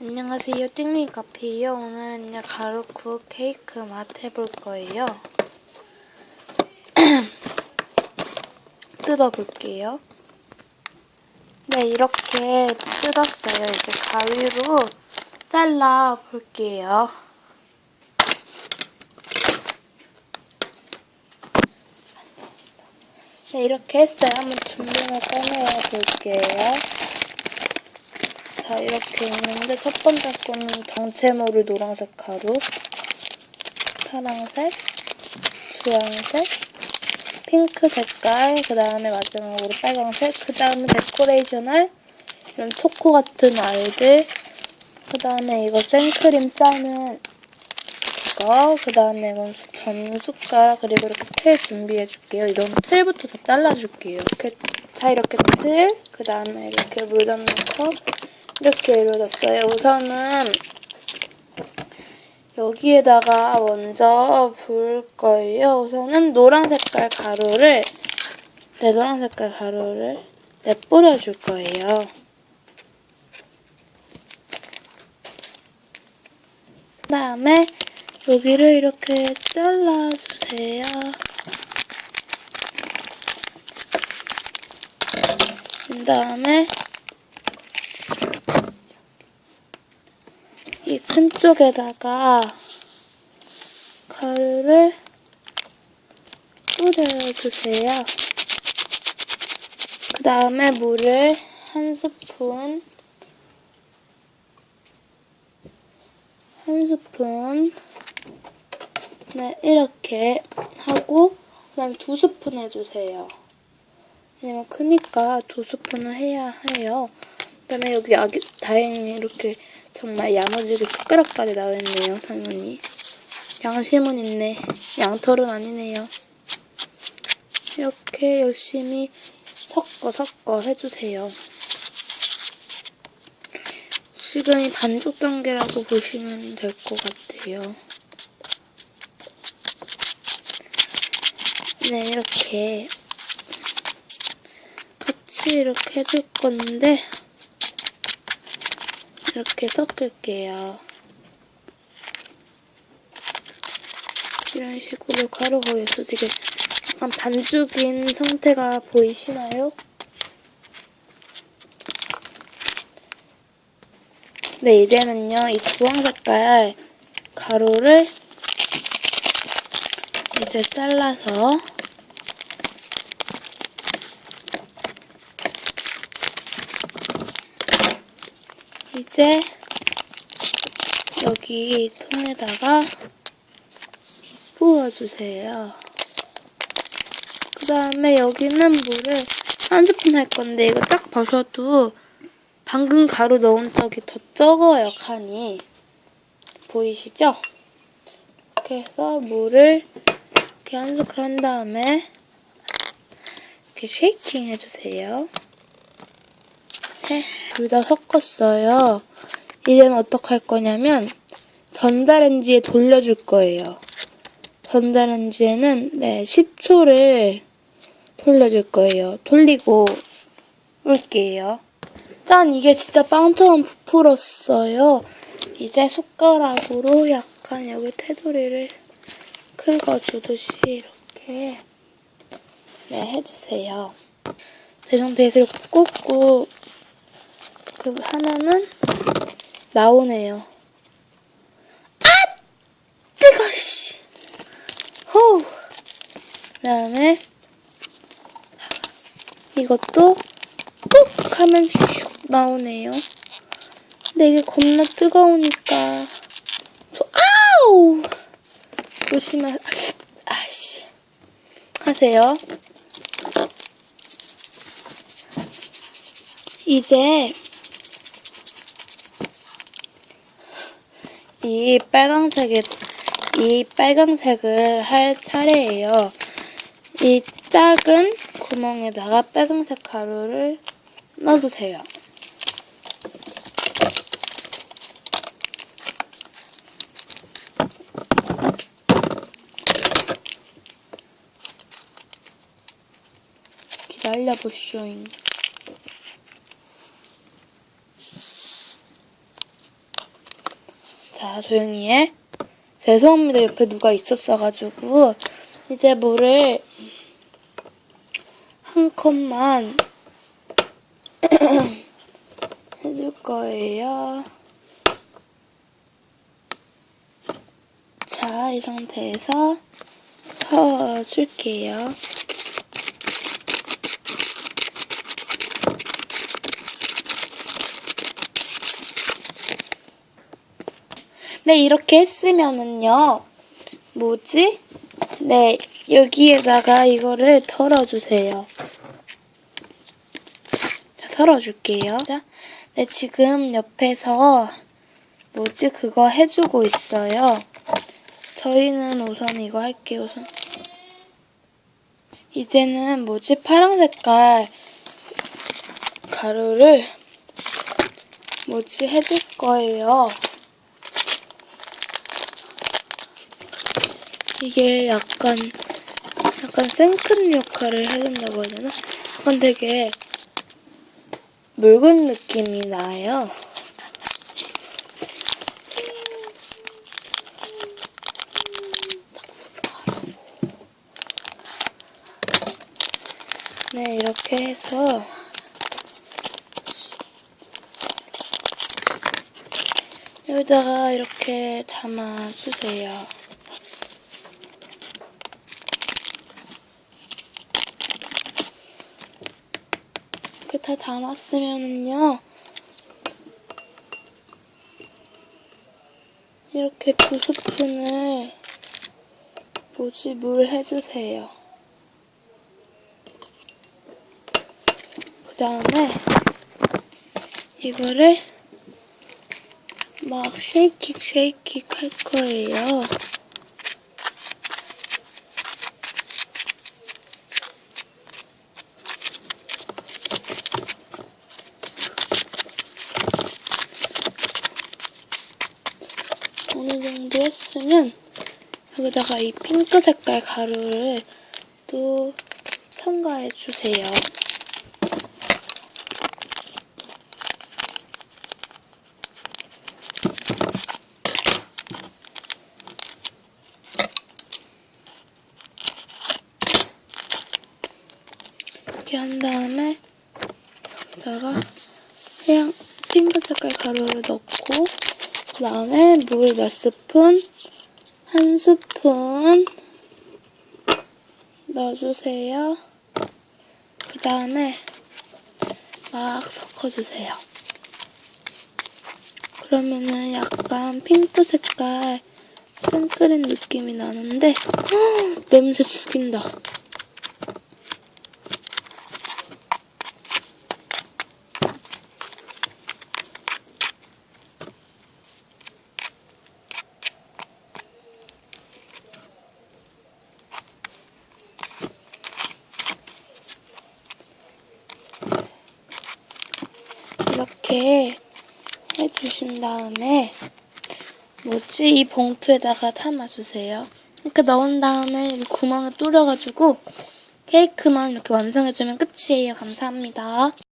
안녕하세요. 띵링 카페예요. 오늘은요 가루쿠 케이크 맛 해볼 거예요. 뜯어볼게요. 네, 이렇게 뜯었어요. 이제 가위로 잘라 볼게요. 네, 이렇게 했어요. 한번 준비물 꺼내어 볼게요. 자, 이렇게 있는데 첫 번째 거는 정체 모를 노란색 가루, 파랑색, 주황색, 핑크 색깔, 그 다음에 마지막으로 빨강색, 그 다음에 데코레이션할 이런 초코 같은 알들, 그 다음에 이거 생크림 짜는 이거, 그 다음에 이건 전 숟가락, 그리고 이렇게 틀 준비해줄게요. 이런 틀부터 다 잘라줄게요. 이렇게, 자, 이렇게 틀, 그 다음에 이렇게 물담 넣고, 이렇게 이루어졌어요. 우선은 여기에다가 먼저 부을 거예요. 우선은 노란 색깔 가루를 네, 노란 색깔 가루를 네, 뿌려 줄 거예요. 그 다음에 여기를 이렇게 잘라주세요. 그 다음에 이큰 쪽에다가 가루를 뿌려주세요. 그 다음에 물을 한 스푼, 한 스푼, 네, 이렇게 하고, 그 다음에 두 스푼 해주세요. 왜냐면 크니까 두 스푼을 해야 해요. 그 다음에 여기 아기, 다행히 이렇게 정말 야무지게 숟가락까지 나와있네요, 당연히. 양심은 있네. 양털은 아니네요. 이렇게 열심히 섞어 섞어 해주세요. 지금이 반죽 단계라고 보시면 될 것 같아요. 네, 이렇게 같이 이렇게 해줄 건데 이렇게 섞을게요. 이런 식으로 가루가 없어지게 약간 반죽인 상태가 보이시나요? 네, 이제는요, 이 주황 색깔 가루를 이제 잘라서 이제 여기 통에다가 부어주세요. 그 다음에 여기는 물을 한 스푼 할 건데 이거 딱 보셔도 방금 가루 넣은 적이 더 적어요, 칸이. 보이시죠? 이렇게 해서 물을 이렇게 한 스푼 한 다음에 이렇게 쉐이킹 해주세요. 이렇게 둘 다 섞었어요. 이제는 어떻게 할 거냐면 전자레인지에 돌려줄 거예요. 전자레인지에는 네 10초를 돌려줄 거예요. 돌리고 올게요. 짠! 이게 진짜 빵처럼 부풀었어요. 이제 숟가락으로 약간 여기 테두리를 긁어주듯이 이렇게 네 해주세요. 이 상태에서 이렇게 꾹꾹 그 하나는 나오네요. 아! 뜨거, 씨! 후! 그 다음에 이것도 꾹 하면 슉 나오네요. 근데 이게 겁나 뜨거우니까 저, 아우! 조심하, 아씨. 하세요. 이제 이 빨강색에 이 빨강색을 할 차례예요. 이 작은 구멍에다가 빨강색 가루를 넣어주세요. 기다려보쇼잉. 자, 조용히 해. 죄송합니다. 옆에 누가 있었어가지고. 이제 물을 한 컵만 해줄 거예요. 자, 이 상태에서 저어줄게요. 네, 이렇게 했으면은요. 뭐지? 네, 여기에다가 이거를 털어주세요. 자, 털어줄게요. 자, 네, 지금 옆에서 뭐지? 그거 해주고 있어요. 저희는 우선 이거 할게요, 우선. 이제는 뭐지? 파란 색깔 가루를 뭐지? 해줄 거예요. 이게 약간 약간 생크림 역할을 해준다고 해야 되나? 약간 되게 묽은 느낌이 나요. 네, 이렇게 해서 여기다가 이렇게 담아주세요. 이렇게 다 담았으면은요. 이렇게 두 스푼을 뭐지 물 해주세요. 그 다음에 이거를 막 쉐이킥 쉐이킥 할 거예요. 어느 정도 했으면 여기다가 이 핑크 색깔 가루를 또 첨가해 주세요. 이렇게 한 다음에 여기다가 그냥 핑크 색깔 가루를 넣고 그 다음에 물 몇 스푼, 한 스푼 넣어주세요. 그 다음에 막 섞어주세요. 그러면은 약간 핑크 색깔 생크림 느낌이 나는데 헉, 냄새 죽인다. 이렇게 해주신 다음에 뭐지 이 봉투에다가 담아주세요. 이렇게 넣은 다음에 이 구멍에 뚫어가지고 케이크만 이렇게 완성해주면 끝이에요. 감사합니다.